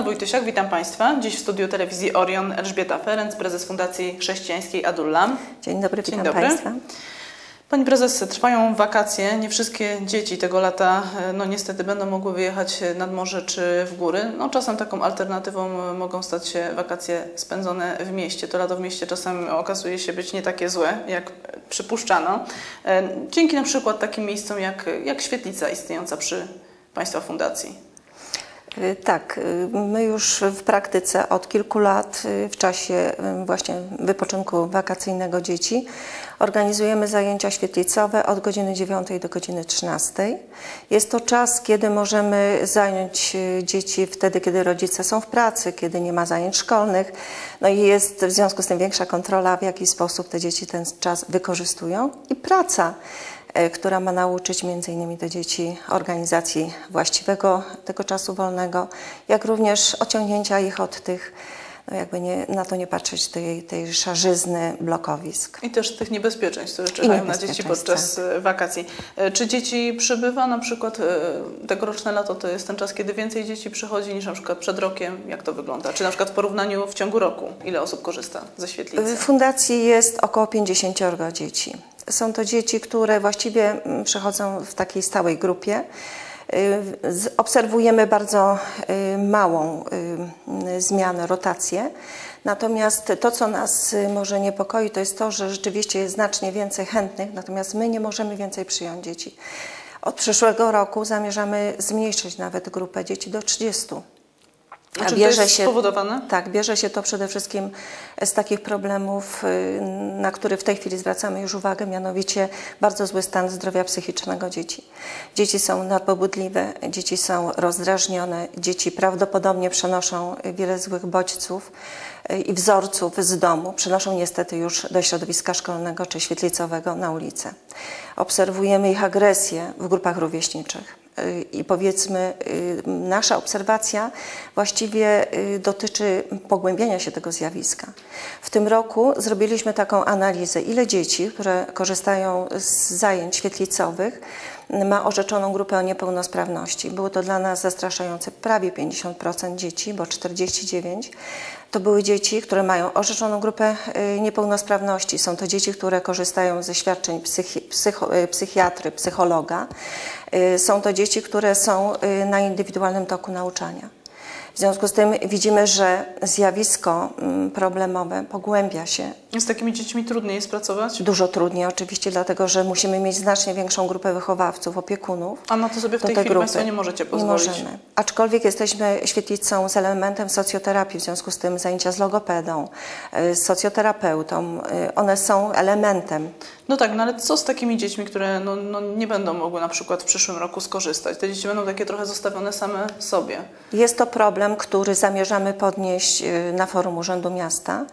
Joanna Wojtysiak, witam Państwa. Dziś w studiu telewizji Orion Elżbieta Ferenc, prezes Fundacji Chrześcijańskiej Adullam. Dzień dobry, Dzień witam dobry. Państwa. Pani prezes, trwają wakacje. Nie wszystkie dzieci tego lata, e, no niestety, będą mogły wyjechać nad morze czy w góry. No czasem taką alternatywą e, mogą stać się wakacje spędzone w mieście. To lato w mieście czasem okazuje się być nie takie złe, jak przypuszczano. E, Dzięki na przykład takim miejscom jak, jak Świetlica istniejąca przy Państwa fundacji. Y, Tak, y, my już w praktyce od kilku lat y, w czasie właśnie wypoczynku wakacyjnego dzieci organizujemy zajęcia świetlicowe od godziny 9 do godziny 13. Jest to czas, kiedy możemy zająć dzieci wtedy, kiedy rodzice są w pracy, kiedy nie ma zajęć szkolnych. No i jest w związku z tym większa kontrola, w jaki sposób te dzieci ten czas wykorzystują i praca która ma nauczyć między innymi te dzieci organizacji właściwego tego czasu wolnego, jak również ociągnięcia ich od tych, no jakby nie, na to nie patrzeć, tej, tej szarzyzny blokowisk. I też tych niebezpieczeństw, które czekają na dzieci podczas e, wakacji. E, Czy dzieci przybywa na przykład e, tegoroczne lato to jest ten czas, kiedy więcej dzieci przychodzi niż na przykład przed rokiem? Jak to wygląda? Czy na przykład w porównaniu w ciągu roku, ile osób korzysta ze świetlicy? W fundacji jest około 50 dzieci. Są to dzieci, które właściwie mm, przychodzą w takiej stałej grupie. Y, Obserwujemy bardzo y, małą y, zmianę, rotację. Natomiast to, co nas może niepokoi, to jest to, że rzeczywiście jest znacznie więcej chętnych, natomiast my nie możemy więcej przyjąć dzieci. Od przyszłego roku zamierzamy zmniejszyć nawet grupę dzieci do 30. A czy to jest spowodowane? Tak, bierze się to przede wszystkim z takich problemów, y, na które w tej chwili zwracamy już uwagę, mianowicie bardzo zły stan zdrowia psychicznego dzieci. Dzieci są nadpobudliwe, dzieci są rozdrażnione, dzieci prawdopodobnie przenoszą wiele złych bodźców y, i wzorców z domu, przenoszą niestety już do środowiska szkolnego czy świetlicowego na ulicę. Obserwujemy ich agresję w grupach rówieśniczych. Y, I powiedzmy, y, nasza obserwacja właściwie y, dotyczy pogłębiania się tego zjawiska. W tym roku zrobiliśmy taką analizę, ile dzieci, które korzystają z zajęć świetlicowych, ma orzeczoną grupę o niepełnosprawności. Było to dla nas zastraszające. Prawie 50% dzieci, bo 49%. To były dzieci, które mają orzeczoną grupę y, niepełnosprawności. Są to dzieci, które korzystają ze świadczeń psychi, psycho, y, psychiatry, psychologa. Y, Są to dzieci, które są na indywidualnym toku nauczania. W związku z tym widzimy, że zjawisko mm, problemowe pogłębia się. Z takimi dziećmi trudniej jest pracować? Dużo trudniej oczywiście, dlatego że musimy mieć znacznie większą grupę wychowawców, opiekunów. A na to sobie w tej tej chwili grupy. Państwo nie możecie Nie pozwolić. możemy. Aczkolwiek jesteśmy świetlicą z elementem socjoterapii, w związku z tym zajęcia z logopedą, y, z socjoterapeutą, y, one są elementem. No tak, no ale co z takimi dziećmi, które no, no, nie będą mogły na przykład w przyszłym roku skorzystać? Te dzieci będą takie trochę zostawione same sobie. Jest to problem, który zamierzamy podnieść y, na forum Urzędu Miasta.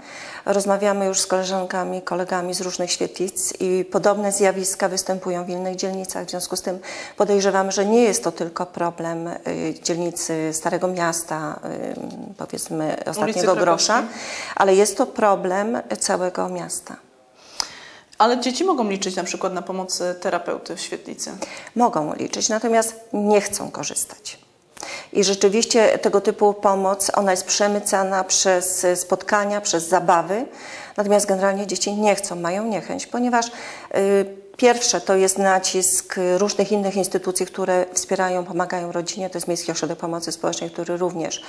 Rozmawiamy już z koleżankami, kolegami z różnych świetlic i podobne zjawiska występują w innych dzielnicach. W związku z tym podejrzewam, że nie jest to tylko problem y, dzielnicy Starego Miasta, y, powiedzmy ostatniego grosza, ale jest to problem całego miasta. Ale dzieci mogą liczyć na przykład na pomoc terapeuty w świetlicy. Mogą liczyć, natomiast nie chcą korzystać. I rzeczywiście tego typu pomoc, ona jest przemycana przez spotkania, przez zabawy, natomiast generalnie dzieci nie chcą, mają niechęć, ponieważ y, Pierwsze to jest nacisk różnych innych instytucji, które wspierają, pomagają rodzinie. To jest Miejski Ośrodek Pomocy Społecznej, który również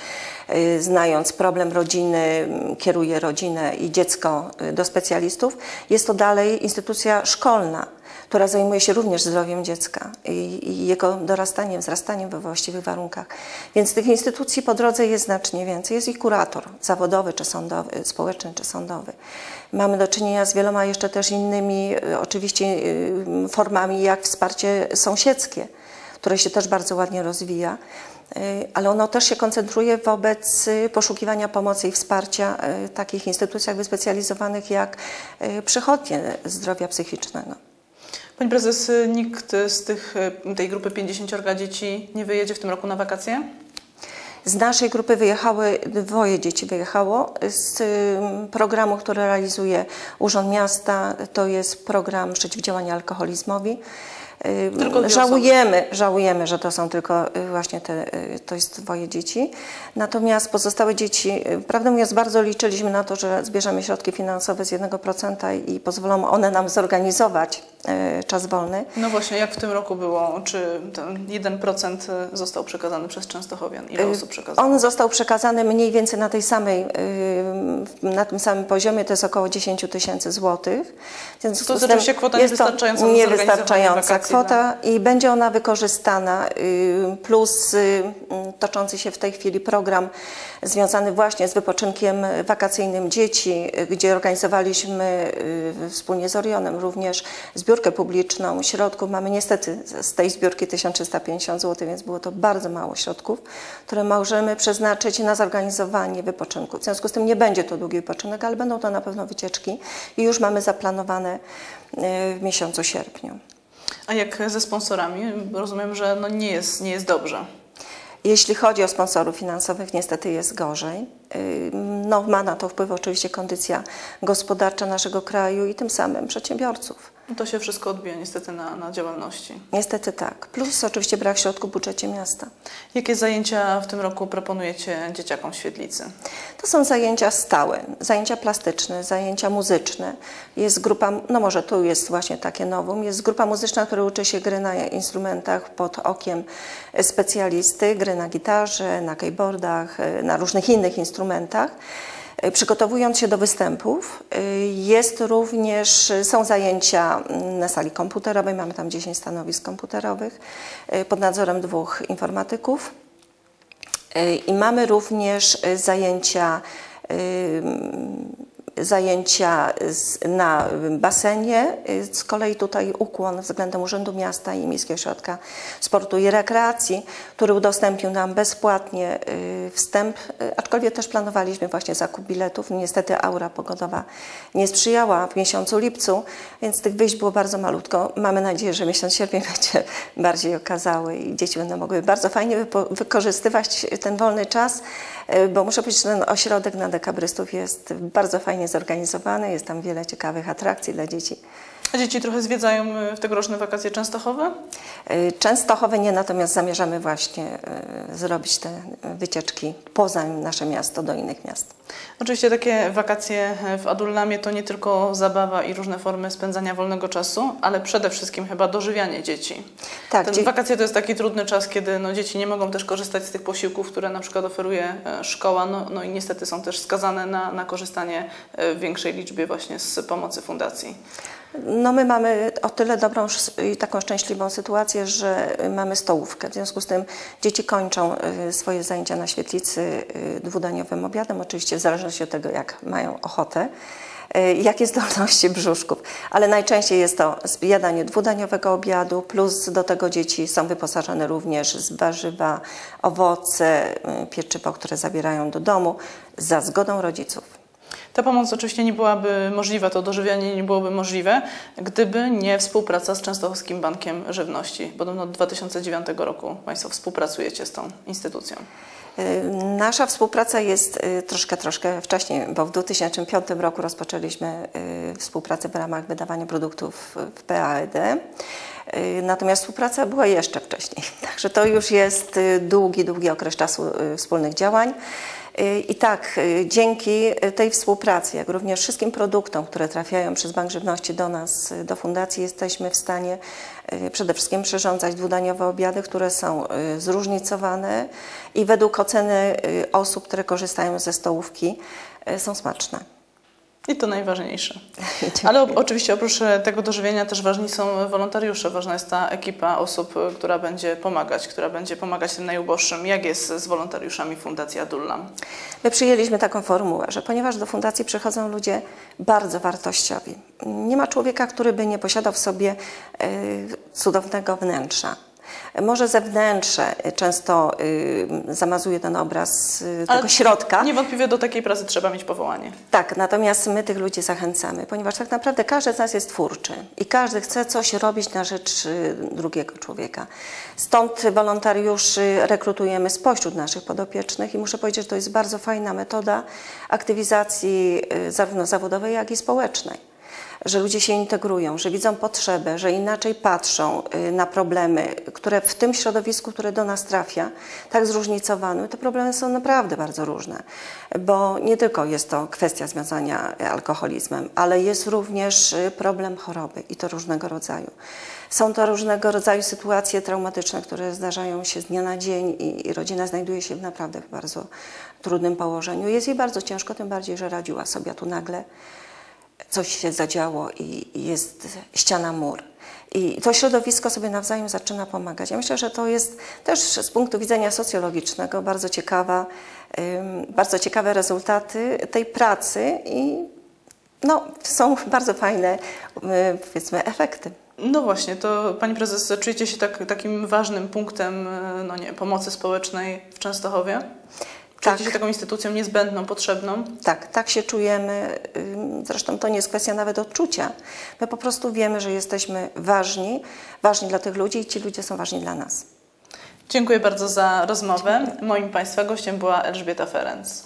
y, znając problem rodziny, kieruje rodzinę i dziecko y, do specjalistów. Jest to dalej instytucja szkolna, która zajmuje się również zdrowiem dziecka i, i jego dorastaniem, wzrastaniem we właściwych warunkach. Więc tych instytucji po drodze jest znacznie więcej. Jest ich kurator zawodowy czy sądowy, społeczny czy sądowy. Mamy do czynienia z wieloma jeszcze też innymi y, oczywiście y, formami, jak wsparcie sąsiedzkie, które się też bardzo ładnie rozwija. Y, Ale ono też się koncentruje wobec poszukiwania pomocy i wsparcia w takich instytucjach wyspecjalizowanych jak przychodnie zdrowia psychicznego. Pani prezes, nikt z tych, tej grupy 50 dzieci nie wyjedzie w tym roku na wakacje? Z naszej grupy wyjechały, dwoje dzieci wyjechało z programu, który realizuje Urząd Miasta. To jest program przeciwdziałania alkoholizmowi. Żałujemy, żałujemy, że to są tylko y, właśnie te, y, to jest dwoje dzieci. Natomiast pozostałe dzieci, y, prawdę mówiąc, bardzo liczyliśmy na to, że zbierzemy środki finansowe z 1% i pozwolą one nam zorganizować czas wolny. No właśnie, jak w tym roku było? Czy ten 1% został przekazany przez Częstochowian? Ile osób przekazało? On został przekazany mniej więcej na tej samej, na tym samym poziomie, to jest około 10 tysięcy złotych. To jest z tym oczywiście kwota jest niewystarczająca niewystarczająca kwota i będzie ona wykorzystana, y, plus y, toczący się w tej chwili program związany właśnie z wypoczynkiem wakacyjnym dzieci, y, gdzie organizowaliśmy wspólnie z Orionem również zbiórkę publiczną środków. Mamy niestety z tej zbiórki 1350 zł, więc było to bardzo mało środków, które możemy przeznaczyć na zorganizowanie wypoczynku. W związku z tym nie będzie to długi wypoczynek, ale będą to na pewno wycieczki i już mamy zaplanowane w miesiącu sierpniu. A jak ze sponsorami? Rozumiem, że no nie, jest, nie jest dobrze. Jeśli chodzi o sponsorów finansowych, niestety jest gorzej. No, ma na to wpływ oczywiście kondycja gospodarcza naszego kraju i tym samym przedsiębiorców. To się wszystko odbija niestety na, na działalności. Niestety tak. Plus oczywiście brak środków w budżecie miasta. Jakie zajęcia w tym roku proponujecie dzieciakom w Świetlicy? To są zajęcia stałe, zajęcia plastyczne, zajęcia muzyczne. Jest grupa, no może tu jest właśnie takie nowum, jest grupa muzyczna, która uczy się gry na instrumentach pod okiem specjalisty, gry na gitarze, na keyboardach, na różnych innych instrumentach. Przygotowując się do występów, jest również, są zajęcia na sali komputerowej, mamy tam 10 stanowisk komputerowych pod nadzorem dwóch informatyków. I mamy również zajęcia, zajęcia na basenie. Z kolei tutaj ukłon względem Urzędu Miasta i Miejskiego Ośrodka Sportu i Rekreacji, który udostępnił nam bezpłatnie y, wstęp, y, aczkolwiek też planowaliśmy właśnie zakup biletów. Niestety aura pogodowa nie sprzyjała w miesiącu lipcu, więc tych wyjść było bardzo malutko. Mamy nadzieję, że miesiąc sierpień będzie bardziej okazały i dzieci będą mogły bardzo fajnie wykorzystywać ten wolny czas, y, bo muszę powiedzieć, że ten ośrodek na dekabrystów jest bardzo fajnie zorganizowany, jest tam wiele ciekawych atrakcji dla dzieci. A dzieci trochę zwiedzają y, w tegoroczne wakacje Częstochowe? Y, Częstochowy nie, natomiast zamierzamy właśnie y, zrobić te wycieczki poza nasze miasto, do innych miast. Oczywiście takie wakacje w Adullamie to nie tylko zabawa i różne formy spędzania wolnego czasu, ale przede wszystkim chyba dożywianie dzieci. Tak, Ten dzie- wakacje to jest taki trudny czas, kiedy no, dzieci nie mogą też korzystać z tych posiłków, które na przykład oferuje szkoła, no, no i niestety są też skazane na, na korzystanie w większej liczbie właśnie z pomocy fundacji. No my mamy o tyle dobrą i taką szczęśliwą sytuację, że mamy stołówkę. W związku z tym dzieci kończą y, swoje zajęcia na świetlicy y, dwudaniowym obiadem, oczywiście w zależności od tego, jak mają ochotę, y, jakie zdolności brzuszków. Ale najczęściej jest to jadanie dwudaniowego obiadu, plus do tego dzieci są wyposażone również z warzywa, owoce, pieczywo, które zabierają do domu za zgodą rodziców. Ta pomoc oczywiście nie byłaby możliwa, to dożywianie nie byłoby możliwe, gdyby nie współpraca z Częstochowskim Bankiem Żywności. Podobno od 2009 roku Państwo współpracujecie z tą instytucją. Y, Nasza współpraca jest y, troszkę, troszkę wcześniej, bo w 2005 roku rozpoczęliśmy y, współpracę w ramach wydawania produktów w PAED. Natomiast współpraca była jeszcze wcześniej. Także to już jest długi, długi okres czasu wspólnych działań. Y, I tak, y, dzięki tej współpracy, jak również wszystkim produktom, które trafiają przez Bank Żywności do nas, y, do Fundacji, jesteśmy w stanie y, przede wszystkim przyrządzać dwudaniowe obiady, które są y, zróżnicowane i według oceny y, osób, które korzystają ze stołówki, y, są smaczne. I to najważniejsze. Ale oczywiście oprócz e, tego dożywienia też ważni są wolontariusze. Ważna jest ta ekipa osób, e, która będzie pomagać, która będzie pomagać tym najuboższym. Jak jest z wolontariuszami Fundacji Adullam? My przyjęliśmy taką formułę, że ponieważ do fundacji przychodzą ludzie bardzo wartościowi, nie ma człowieka, który by nie posiadał w sobie y, cudownego wnętrza. Może zewnętrze często y, zamazuje ten obraz y, tego środka. Niewątpliwie do takiej pracy trzeba mieć powołanie. Tak, natomiast my tych ludzi zachęcamy, ponieważ tak naprawdę każdy z nas jest twórczy i każdy chce coś robić na rzecz y, drugiego człowieka. Stąd wolontariuszy rekrutujemy spośród naszych podopiecznych i muszę powiedzieć, że to jest bardzo fajna metoda aktywizacji zarówno zawodowej, jak i społecznej. Że ludzie się integrują, że widzą potrzebę, że inaczej patrzą y, na problemy, które w tym środowisku, które do nas trafia, tak zróżnicowanym, te problemy są naprawdę bardzo różne, bo nie tylko jest to kwestia związania alkoholizmem, ale jest również y, problem choroby i to różnego rodzaju. Są to różnego rodzaju sytuacje traumatyczne, które zdarzają się z dnia na dzień i, i rodzina znajduje się w naprawdę bardzo trudnym położeniu. Jest jej bardzo ciężko, tym bardziej, że radziła sobie, tu nagle coś się zadziało i, jest ściana mur. I to środowisko sobie nawzajem zaczyna pomagać. Ja myślę, że to jest też z punktu widzenia socjologicznego bardzo ciekawa, bardzo ciekawe rezultaty tej pracy i no, są bardzo fajne, y, powiedzmy, efekty. No właśnie, to Pani Prezes, czujecie się tak, takim ważnym punktem e, no nie, pomocy społecznej w Częstochowie? Czujecie Tak. się taką instytucją niezbędną, potrzebną? Tak, tak się czujemy. Zresztą to nie jest kwestia nawet odczucia. My po prostu wiemy, że jesteśmy ważni, ważni dla tych ludzi i ci ludzie są ważni dla nas. Dziękuję bardzo za rozmowę. Moim Państwa gościem była Elżbieta Ferenc.